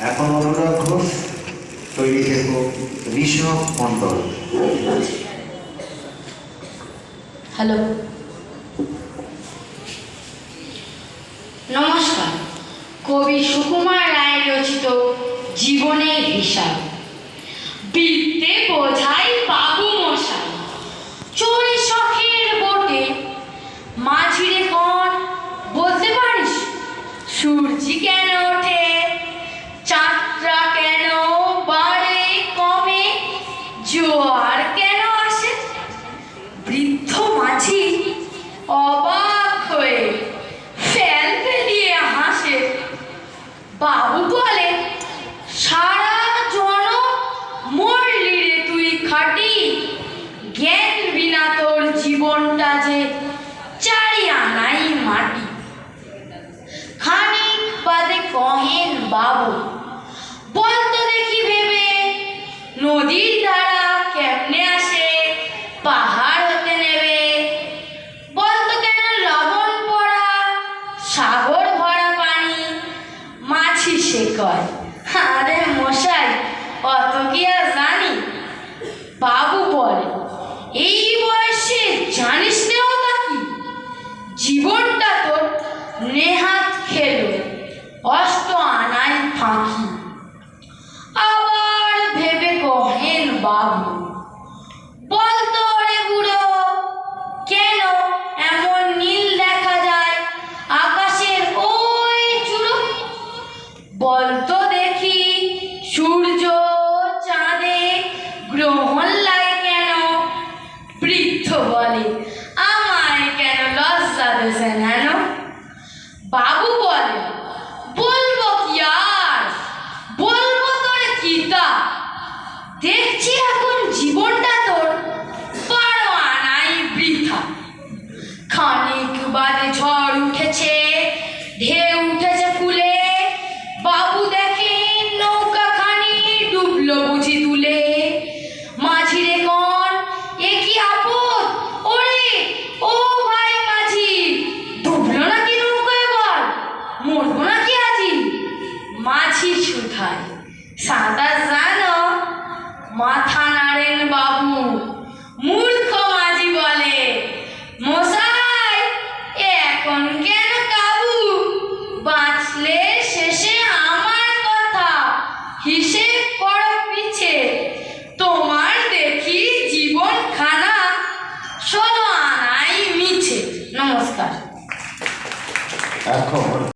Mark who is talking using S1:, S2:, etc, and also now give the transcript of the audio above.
S1: এখন অনুরাগ ঘোষ, তৈরি থেকো ঋষভ মণ্ডল
S2: হ্যালো। নমস্কার। কবি সুকুমার রায় রচিত জীবনের হিসাব। বৃত্তে বোঝাই বাবু মশাই। চোরে শখের বোটে। মাঝিরে কন বলতে পারিস? সূর্যি কেন বাবু বলে সারা জন মরলি রে তুই খাটি। জ্ঞান বিনা তোর জীবনটা যে চারি আনাই মাটি। খানিক বাদে কহেন বাবু বলতো দেখি ভেবে, নদীর ধারা কেমনে আসে পাহাড় হতে নেবে বলতো কেন লবণ পড়া, সাগর সে কয়, আরে মশাই, অত কি আর জানি? বাবু বলে, এই বয়সে জানিস না কি? জীবনটা তোর নেহাত খেলো অষ্ট আনায় ফাঁকি। আবার ভেবে কহেন বাবু বলতো রে বুড়ো কেন এমন নীল দেখা যায় আকাশের ওই চূড়ো বলতো দেখি, সূর্য চাঁদে গ্রহণ লাগে কেন? বৃদ্ধ বলে, আমায় কেন লজ্জা দেশে হেন বাবু বলে, বলব কি আর? বলব তোরে কিতা দেখছি এখন জীবনটা তোর বারো আনাই বৃথা। হাসি শুধায় সাঁতার জানো, মাথা নাড়েন বাবু। মূর্খ মাঝি বলে, মশাই, এখন কেন কাবু? বাঁচলে শেষে আমার কথা। হিসেব করো পিছে। তোমার দেখি জীবন খানা ষোলো আনাই মিছে। নমস্কার। এখন